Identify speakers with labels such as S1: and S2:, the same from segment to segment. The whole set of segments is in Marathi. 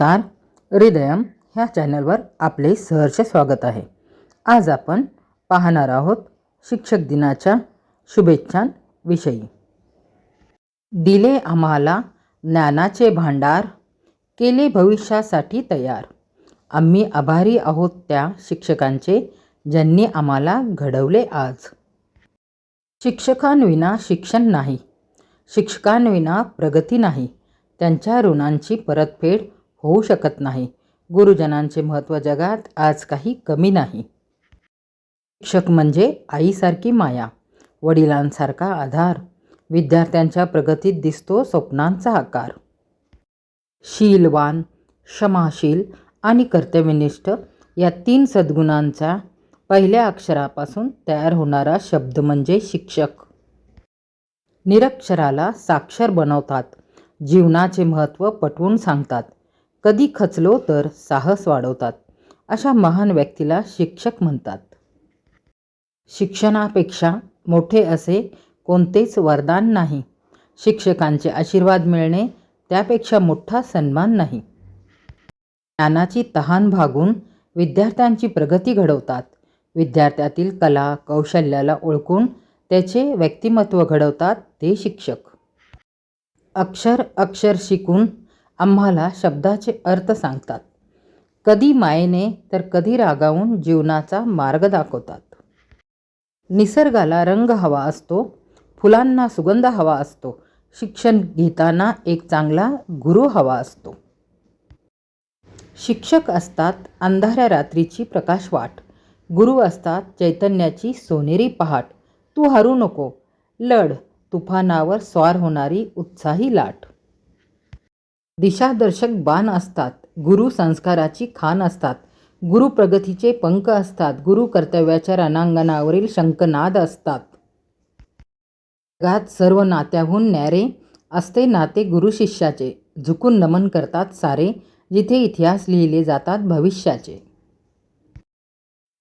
S1: नमस्कार. हृदयम ह्या चॅनलवर आपले सहर्ष स्वागत आहे. आज आपण पाहणार आहोत शिक्षक दिनाच्या शुभेच्छांविषयी दिले आम्हाला ज्ञानाचे भांडार केले भविष्यासाठी तयार. आम्ही आभारी आहोत त्या शिक्षकांचे ज्यांनी आम्हाला घडवले आज. शिक्षकांविना शिक्षण नाही. शिक्षकांविना प्रगती नाही. त्यांच्या ऋणांची परतफेड होऊ शकत नाही. गुरुजनांचे महत्त्व जगात आज काही कमी नाही. शिक्षक म्हणजे आईसारखी माया वडिलांसारखा आधार. विद्यार्थ्यांच्या प्रगतीत दिसतो स्वप्नांचा आकार. शीलवान क्षमाशील आणि कर्तव्यनिष्ठ या तीन सद्गुणांचा पहिल्या अक्षरापासून तयार होणारा शब्द म्हणजे शिक्षक. निरक्षराला साक्षर बनवतात. जीवनाचे महत्त्व पटवून सांगतात. कधी खचलो तर साहस वाढवतात अशा महान व्यक्तीला शिक्षक म्हणतात. शिक्षणापेक्षा मोठे असे कोणतेच वरदान नाही. शिक्षकांचे आशीर्वाद मिळणे त्यापेक्षा मोठा सन्मान नाही. ज्ञानाची तहान भागून विद्यार्थ्यांची प्रगती घडवतात. विद्यार्थ्यातील कला कौशल्याला ओळखून त्याचे व्यक्तिमत्व घडवतात ते शिक्षक. अक्षर अक्षर शिकून आम्हाला शब्दाचे अर्थ सांगतात. कधी मायेने तर कधी रागावून जीवनाचा मार्ग दाखवतात. निसर्गाला रंग हवा असतो फुलांना सुगंध हवा असतो शिक्षण घेताना एक चांगला गुरु हवा असतो. शिक्षक असतात अंधाऱ्या रात्रीची प्रकाशवाट. गुरु असतात चैतन्याची सोनेरी पहाट. तू हरू नको. लढ तुफानावर स्वार होणारी उत्साही लाट. दिशादर्शक बाण असतात गुरु संस्काराची खान असतात गुरु प्रगतीचे पंख असतात गुरु कर्तव्याच्या रणांगणावरील शंखनाद असतात. जगात सर्व नात्याहून न्यारे असते नाते गुरु शिष्याचे झुकून नमन करतात सारे जिथे इतिहास लिहिले जातात भविष्याचे.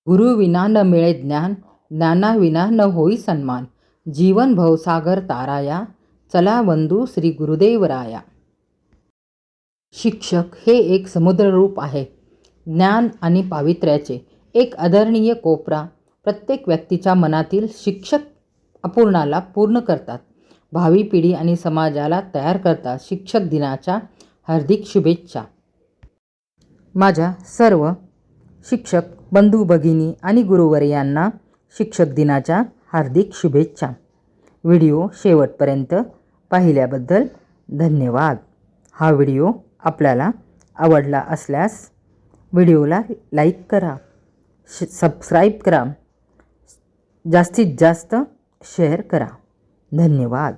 S1: गुरु विना न मिळे ज्ञान ज्ञानाविना न होई सन्मान जीवन भवसागर ताराया चला बंधू श्री गुरुदेवराया शिक्षक हे एक समुद्ररूप आहे. ज्ञान आणि पावित्र्याचे एक आदरणीय कोपरा प्रत्येक व्यक्तीच्या मनातील शिक्षक अपूर्णाला पूर्ण करतात. भावी पिढी आणि समाजाला तयार करतात शिक्षक दिनाच्या हार्दिक शुभेच्छा. माझ्या सर्व शिक्षक बंधू भगिनी आणि गुरुवर्यांना शिक्षक दिनाच्या हार्दिक शुभेच्छा. व्हिडिओ शेवटपर्यंत पाहिल्याबद्दल धन्यवाद. हा व्हिडिओ आपल्याला आवडला असल्यास व्हिडिओला लाईक करा श सबस्क्राईब करा जास्तीत जास्त शेअर करा. धन्यवाद.